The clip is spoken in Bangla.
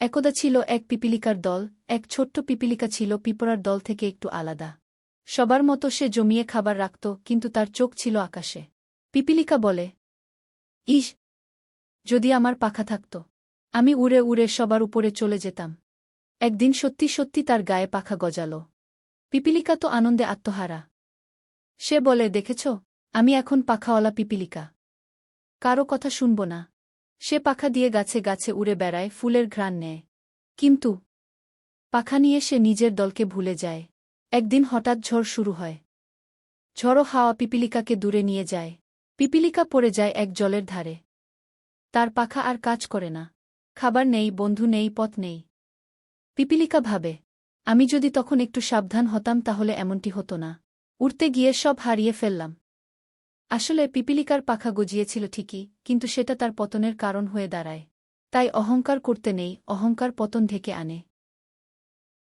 একদা ছিল এক পিপিলিকার দল, এক ছোট্ট পিপিলিকা ছিল পিপড়ার দল থেকে একটু আলাদা। সবার মতো সে জমিয়ে খাবার রাখত, কিন্তু তার চোখ ছিল আকাশে। পিপিলিকা বলে, ইস, যদি আমার পাখা থাকত, আমি উড়ে উড়ে সবার উপরে চলে যেতাম। একদিন সত্যি সত্যি তার গায়ে পাখা গজাল। পিপিলিকা তো আনন্দে আত্মহারা। সে বলে, দেখেছ, আমি এখন পাখাওয়ালা পিপিলিকা। কারও কথা শুনব না। সে পাখা দিয়ে গাছে গাছে উড়ে বেড়ায়, ফুলের ঘ্রাণ নেয়। কিন্তু পাখা নিয়ে সে নিজের দলকে ভুলে যায়। একদিন হঠাৎ ঝড় শুরু হয়। ঝড়ো হাওয়া পিপিলিকাকে দূরে নিয়ে যায়। পিপিলিকা পড়ে যায় এক জলের ধারে। তার পাখা আর কাজ করে না। খাবার নেই, বন্ধু নেই, পথ নেই। পিপিলিকা ভাবে, আমি যদি তখন একটু সাবধান হতাম তাহলে এমনটি হতো না। উড়তে গিয়ে সব হারিয়ে ফেললাম। আসলে পিপিলিকার পাখা গজিয়েছিল ঠিকই, কিন্তু সেটা তার পতনের কারণ হয়ে দাঁড়ায়। তাই অহংকার করতে নেই, অহংকার পতন ঢেকে আনে।